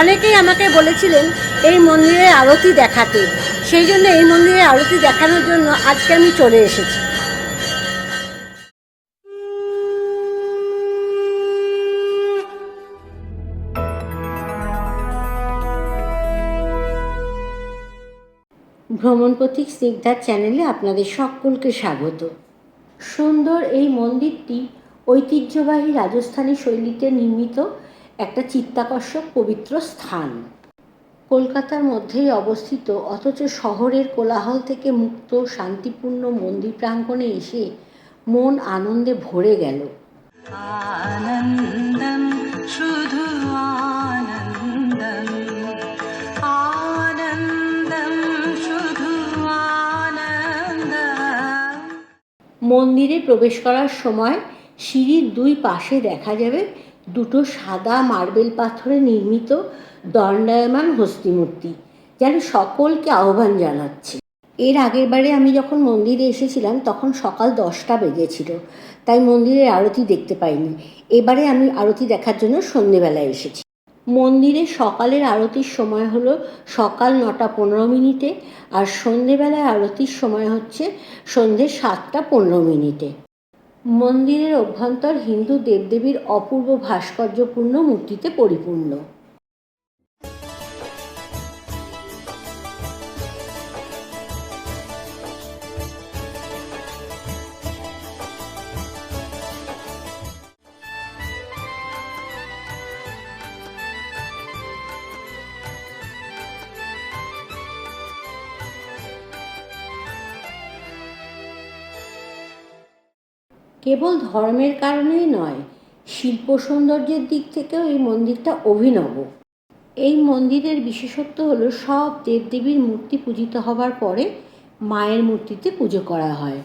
অনেকেই আমাকে বলেছিলেন এই মন্দিরের আরতি দেখাতে। সেই জন্য এই মন্দিরের আরতি দেখানোর জন্য আজকে আমি চলে এসেছি। ভ্রমণ পথিক স্নিগ্ধার চ্যানেলে আপনাদের সকলকে স্বাগত। সুন্দর এই মন্দিরটি ঐতিহ্যবাহী রাজস্থানী শৈলীতে নির্মিত একটা চিত্তাকর্ষক পবিত্র স্থান। কলকাতার মধ্যেই অবস্থিত অথচ শহরের কোলাহল থেকে মুক্ত শান্তিপূর্ণ মন্দির প্রাঙ্গণে এসে মন আনন্দে ভরে গেল। মন্দিরে প্রবেশ করার সময় সিঁড়ির দুই পাশে দেখা যাবে দুটো সাদা মার্বেল পাথরে নির্মিত দণ্ডায়মান হস্তিমূর্তি, যেন সকলকে আহ্বান জানাচ্ছে। এর আগের বারে আমি যখন মন্দিরে এসেছিলাম, তখন সকাল দশটা বেজেছিল, তাই মন্দিরের আরতি দেখতে পাইনি। এবারে আমি আরতি দেখার জন্য সন্ধেবেলায় এসেছি। মন্দিরে সকালের আরতির সময় হলো সকাল নটা পনেরো মিনিটে, আর সন্ধেবেলায় আরতির সময় হচ্ছে সন্ধে সাতটা পনেরো মিনিটে। মন্দিরের অভ্যন্তর হিন্দু দেবদেবীর অপূর্ব ভাস্কর্যপূর্ণ মূর্তিতে পরিপূর্ণ। কেবল ধর্মের কারণেই নয়, শিল্প সৌন্দর্যের দিক থেকেও এই মন্দিরটা অভিনব। এই মন্দিরের বিশেষত্ব হল সব দেবদেবীর মূর্তি পূজিত হবার পরে মায়ের মূর্তিতে পুজো করা হয়।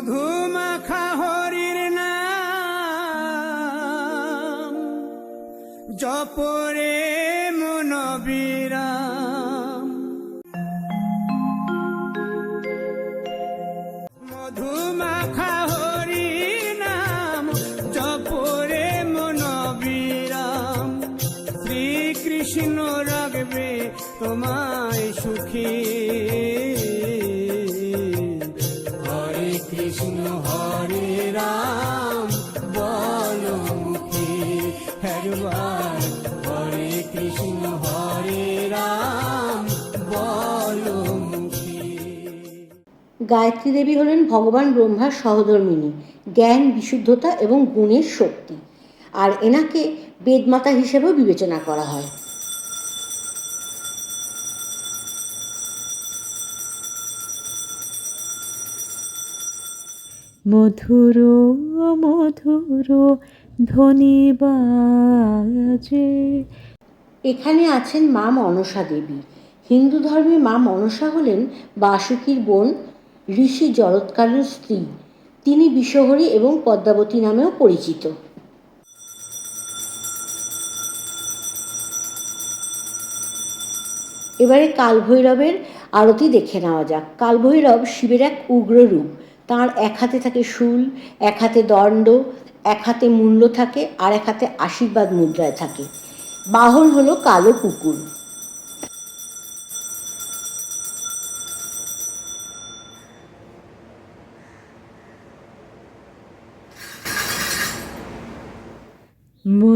মধুমাখা হরির নাম জপরে মন বিরাম। মধুমাখা জপরে রাখবে তোমায় সুখী। গায়ত্রী দেবী হলেন ভগবান ব্রহ্মার সহধর্মিণী জ্ঞান বিশুদ্ধতা এবং গুণের শক্তি। আর এনাকে বেদমাতা হিসেবেও বিবেচনা করা হয়। মধুর মধুর ধ্বনি বাজে। এখানে আছেন মা মনসা দেবী। হিন্দু ধর্মে মা মনসা হলেন বাসুকীর বোন ঋষি জরৎকারের স্ত্রী। তিনি বিশ্বহরী এবং পদ্মাবতী নামেও পরিচিত। এবারে কালভৈরবের আরতি দেখে নেওয়া যাক। কালভৈরব শিবের এক উগ্র রূপ। তাঁর এক হাতে থাকে শুল, এক হাতে দণ্ড, এক হাতে মূল্য থাকে, আর এক হাতে আশীর্বাদ মুদ্রায় থাকে। বাহন হলো কালো কুকুর।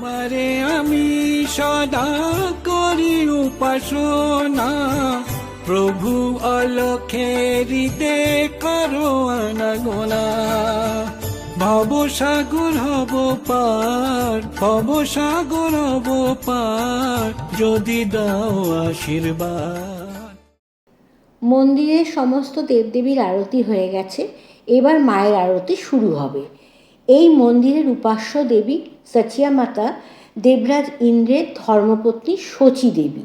তোমারে আমি সদা করি উপাসনা। প্রভু অলক্ষে হৃদে করো আনাগোনা। ভব সাগর হব পার, ভব সাগর হব পার, যদি দাও আশীর্বাদ। মন্দিরে সমস্ত দেবদেবীর আরতি হয়ে গেছে, এবার মায়ের আরতি শুরু হবে। এই মন্দিরের উপাস্য দেবী সচিয়া মাতা দেবরাজ ইন্দ্রের ধর্মপত্নী শচী দেবী।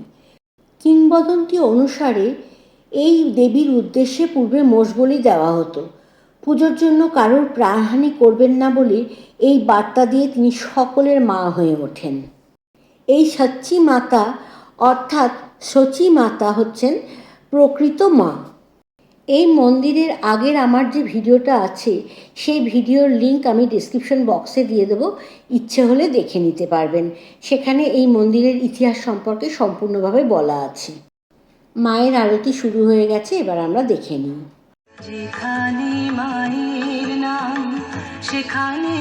কিংবদন্তি অনুসারে এই দেবীর উদ্দেশ্যে পূর্বে মোষবলি দেওয়া হতো। পুজোর জন্য কারোর প্রাণহানি করবেন না বলে এই বার্তা দিয়ে তিনি সকলের মা হয়ে ওঠেন। এই সচ্চি মাতা অর্থাৎ সচী মাতা হচ্ছেন প্রকৃত মা। এই মন্দিরের আগের আমার যে ভিডিওটা আছে, সেই ভিডিওর লিংক আমি ডিসক্রিপশন বক্সে দিয়ে দেবো। ইচ্ছে হলে দেখে নিতে পারবেন। সেখানে এই মন্দিরের ইতিহাস সম্পর্কে সম্পূর্ণভাবে বলা আছে। মায়ের আরতি শুরু হয়ে গেছে, এবার আমরা দেখে নিই। যেখানে মায়ের নাম, সেখানে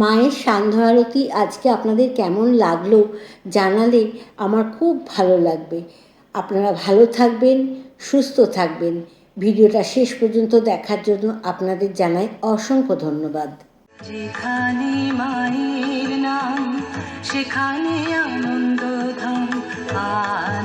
মায়ের সান্ধ্য আরতি আজকে আপনাদের কেমন লাগল জানালে আমার খুব ভালো লাগবে। আপনারা ভালো থাকবেন, সুস্থ থাকবেন। ভিডিওটা শেষ পর্যন্ত দেখার জন্য আপনাদের জানাই অসংখ্য ধন্যবাদ। যেখানে মায়ের নাম, সেখানে আনন্দ ধাম, আর